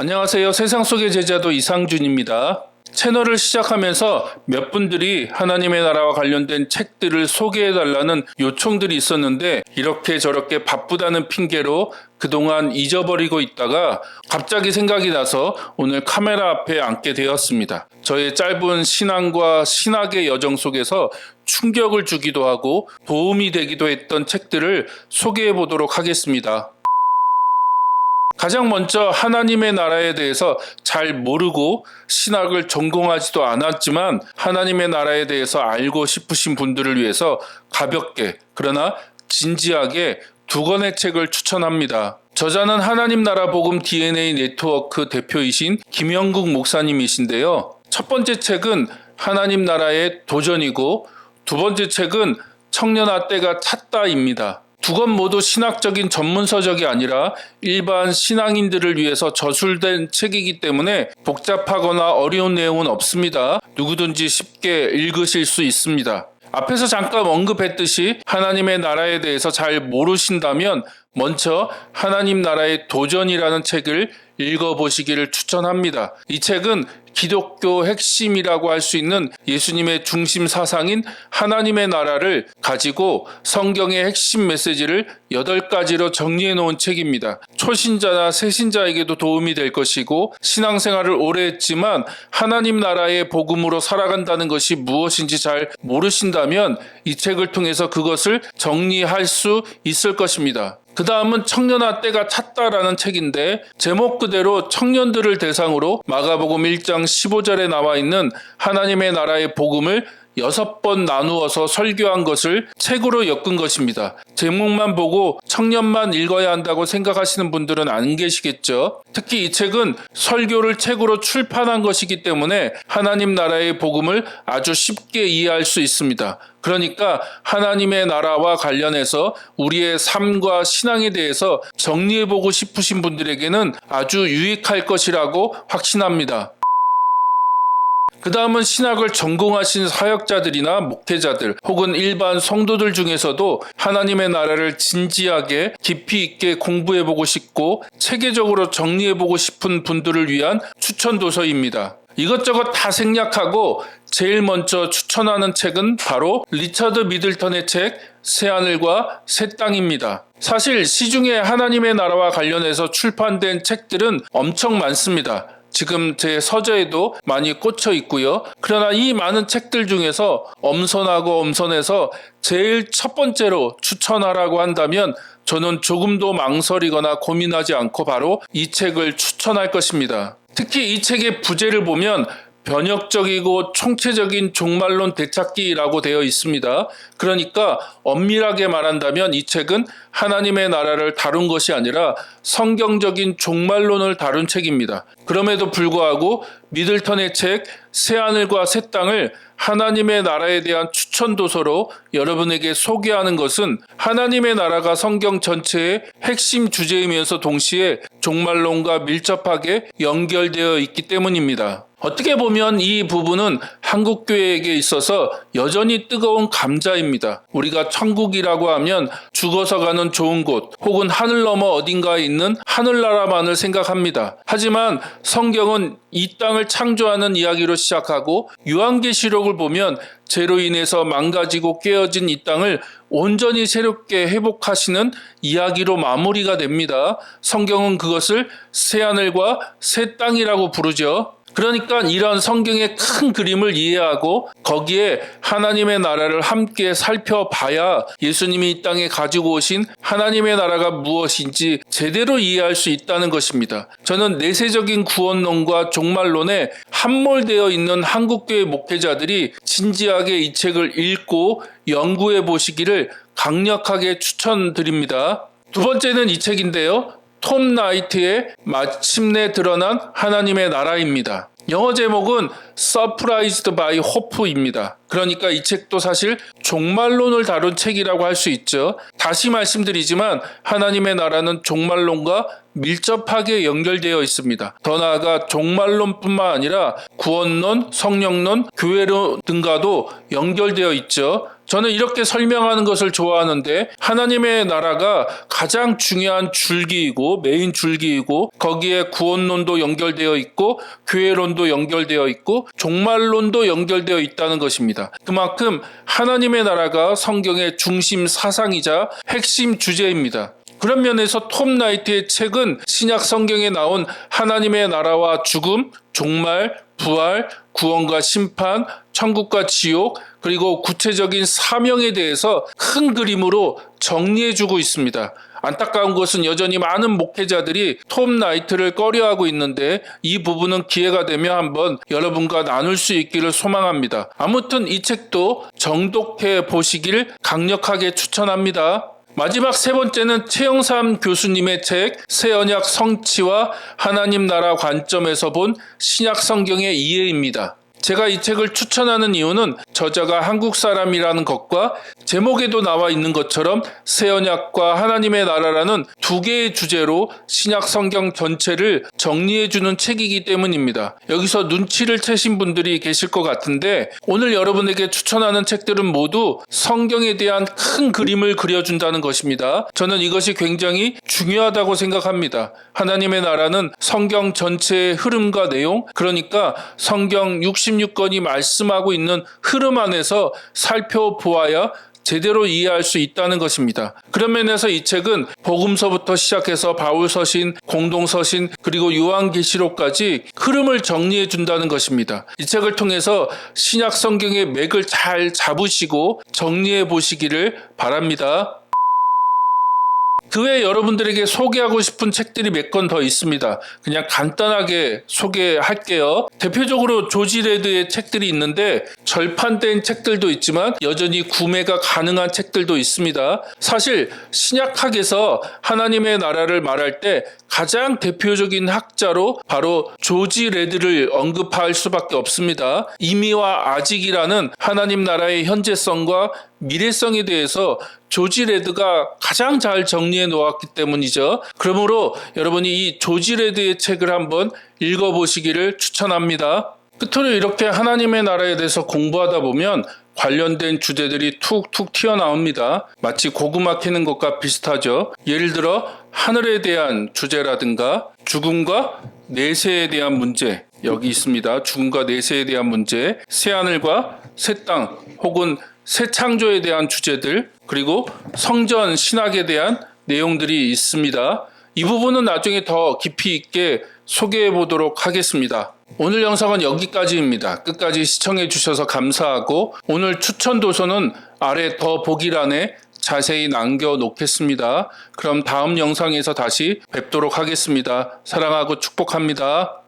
안녕하세요. 세상 속의 제자도 이상준입니다. 채널을 시작하면서 몇 분들이 하나님의 나라와 관련된 책들을 소개해달라는 요청들이 있었는데 이렇게 저렇게 바쁘다는 핑계로 그동안 잊어버리고 있다가 갑자기 생각이 나서 오늘 카메라 앞에 앉게 되었습니다. 저의 짧은 신앙과 신학의 여정 속에서 충격을 주기도 하고 도움이 되기도 했던 책들을 소개해 보도록 하겠습니다. 가장 먼저 하나님의 나라에 대해서 잘 모르고 신학을 전공하지도 않았지만 하나님의 나라에 대해서 알고 싶으신 분들을 위해서 가볍게 그러나 진지하게 두 권의 책을 추천합니다. 저자는 하나님 나라 복음 DNA 네트워크 대표이신 김영국 목사님이신데요. 첫 번째 책은 하나님 나라의 도전이고 두 번째 책은 청년 아 때가 찼다입니다. 두권 모두 신학적인 전문서적이 아니라 일반 신앙인들을 위해서 저술된 책이기 때문에 복잡하거나 어려운 내용은 없습니다. 누구든지 쉽게 읽으실 수 있습니다. 앞에서 잠깐 언급했듯이 하나님의 나라에 대해서 잘 모르신다면 먼저 하나님 나라의 도전이라는 책을 읽어보시기를 추천합니다. 이 책은 기독교 핵심이라고 할 수 있는 예수님의 중심 사상인 하나님의 나라를 가지고 성경의 핵심 메시지를 8가지로 정리해 놓은 책입니다. 초신자나 새신자에게도 도움이 될 것이고 신앙생활을 오래 했지만 하나님 나라의 복음으로 살아간다는 것이 무엇인지 잘 모르신다면 이 책을 통해서 그것을 정리할 수 있을 것입니다. 그 다음은 청년아 때가 찼다라는 책인데 제목 그대로 청년들을 대상으로 마가복음 1장 15절에 나와 있는 하나님의 나라의 복음을 여섯 번 나누어서 설교한 것을 책으로 엮은 것입니다. 제목만 보고 청년만 읽어야 한다고 생각하시는 분들은 안 계시겠죠. 특히 이 책은 설교를 책으로 출판한 것이기 때문에 하나님 나라의 복음을 아주 쉽게 이해할 수 있습니다. 그러니까 하나님의 나라와 관련해서 우리의 삶과 신앙에 대해서 정리해보고 싶으신 분들에게는 아주 유익할 것이라고 확신합니다. 그 다음은 신학을 전공하신 사역자들이나 목회자들 혹은 일반 성도들 중에서도 하나님의 나라를 진지하게 깊이 있게 공부해보고 싶고 체계적으로 정리해보고 싶은 분들을 위한 추천 도서입니다. 이것저것 다 생략하고 제일 먼저 추천하는 책은 바로 리처드 미들턴의 책 새하늘과 새 땅입니다. 사실 시중에 하나님의 나라와 관련해서 출판된 책들은 엄청 많습니다. 지금 제 서재에도 많이 꽂혀 있고요. 그러나 이 많은 책들 중에서 엄선하고 엄선해서 제일 첫 번째로 추천하라고 한다면 저는 조금도 망설이거나 고민하지 않고 바로 이 책을 추천할 것입니다. 특히 이 책의 부제를 보면 변혁적이고 총체적인 종말론 되찾기라고 되어 있습니다. 그러니까 엄밀하게 말한다면 이 책은 하나님의 나라를 다룬 것이 아니라 성경적인 종말론을 다룬 책입니다. 그럼에도 불구하고 미들턴의 책 새하늘과 새 땅을 하나님의 나라에 대한 추천 도서로 여러분에게 소개하는 것은 하나님의 나라가 성경 전체의 핵심 주제이면서 동시에 종말론과 밀접하게 연결되어 있기 때문입니다. 어떻게 보면 이 부분은 한국 교회에게 있어서 여전히 뜨거운 감자입니다. 우리가 천국이라고 하면 죽어서 가는 좋은 곳 혹은 하늘 너머 어딘가에 있는 하늘나라만을 생각합니다. 하지만 성경은 이 땅을 창조하는 이야기로 시작하고 유한계시록을 보면 죄로 인해서 망가지고 깨어진 이 땅을 온전히 새롭게 회복하시는 이야기로 마무리가 됩니다. 성경은 그것을 새하늘과 새 땅이라고 부르죠. 그러니까 이런 성경의 큰 그림을 이해하고 거기에 하나님의 나라를 함께 살펴봐야 예수님이 이 땅에 가지고 오신 하나님의 나라가 무엇인지 제대로 이해할 수 있다는 것입니다. 저는 내세적인 구원론과 종말론에 함몰되어 있는 한국교회 목회자들이 진지하게 이 책을 읽고 연구해 보시기를 강력하게 추천드립니다. 두 번째는 이 책인데요. 톰 나이트의 마침내 드러난 하나님의 나라입니다. 영어 제목은 Surprised by Hope입니다. 그러니까 이 책도 사실 종말론을 다룬 책이라고 할 수 있죠. 다시 말씀드리지만 하나님의 나라는 종말론과 밀접하게 연결되어 있습니다. 더 나아가 종말론뿐만 아니라 구원론, 성령론, 교회론 등과도 연결되어 있죠. 저는 이렇게 설명하는 것을 좋아하는데 하나님의 나라가 가장 중요한 줄기이고 메인 줄기이고 거기에 구원론도 연결되어 있고 교회론도 연결되어 있고 종말론도 연결되어 있다는 것입니다. 그만큼 하나님의 나라가 성경의 중심 사상이자 핵심 주제입니다. 그런 면에서 톰 나이트의 책은 신약 성경에 나온 하나님의 나라와 죽음, 종말, 부활, 구원과 심판, 천국과 지옥, 그리고 구체적인 사명에 대해서 큰 그림으로 정리해주고 있습니다. 안타까운 것은 여전히 많은 목회자들이 톰 나이트를 꺼려하고 있는데 이 부분은 기회가 되면 한번 여러분과 나눌 수 있기를 소망합니다. 아무튼 이 책도 정독해 보시길 강력하게 추천합니다. 마지막 세 번째는 최영삼 교수님의 책 새 언약 성취와 하나님 나라 관점에서 본 신약 성경의 이해입니다. 제가 이 책을 추천하는 이유는 저자가 한국 사람이라는 것과 제목에도 나와 있는 것처럼 새 언약과 하나님의 나라라는 두 개의 주제로 신약 성경 전체를 정리해 주는 책이기 때문입니다. 여기서 눈치를 채신 분들이 계실 것 같은데 오늘 여러분에게 추천하는 책들은 모두 성경에 대한 큰 그림을 그려준다는 것입니다. 저는 이것이 굉장히 중요하다고 생각합니다. 하나님의 나라는 성경 전체의 흐름과 내용, 그러니까 성경 66권이 말씀하고 있는 흐름 안에서 살펴보아야 제대로 이해할 수 있다는 것입니다. 그런 면에서 이 책은 복음서부터 시작해서 바울서신, 공동서신, 그리고 요한계시록까지 흐름을 정리해 준다는 것입니다. 이 책을 통해서 신약 성경의 맥을 잘 잡으시고 정리해 보시기를 바랍니다. 그 외에 여러분들에게 소개하고 싶은 책들이 몇 권 더 있습니다. 그냥 간단하게 소개할게요. 대표적으로 조지 레드의 책들이 있는데 절판된 책들도 있지만 여전히 구매가 가능한 책들도 있습니다. 사실 신약학에서 하나님의 나라를 말할 때 가장 대표적인 학자로 바로 조지 레드를 언급할 수밖에 없습니다. 이미와 아직이라는 하나님 나라의 현재성과 미래성에 대해서 조지 레드가 가장 잘 정리해 놓았기 때문이죠. 그러므로 여러분이 이 조지 레드의 책을 한번 읽어보시기를 추천합니다. 끝으로 이렇게 하나님의 나라에 대해서 공부하다 보면 관련된 주제들이 툭툭 튀어나옵니다. 마치 고구마 캐는 것과 비슷하죠. 예를 들어 하늘에 대한 주제라든가 죽음과 내세에 대한 문제 여기 있습니다. 죽음과 내세에 대한 문제, 새 하늘과 새 땅 혹은 새 창조에 대한 주제들 그리고 성전 신학에 대한 내용들이 있습니다. 이 부분은 나중에 더 깊이 있게 소개해 보도록 하겠습니다. 오늘 영상은 여기까지입니다. 끝까지 시청해 주셔서 감사하고 오늘 추천 도서는 아래 더 보기란에 자세히 남겨 놓겠습니다. 그럼 다음 영상에서 다시 뵙도록 하겠습니다. 사랑하고 축복합니다.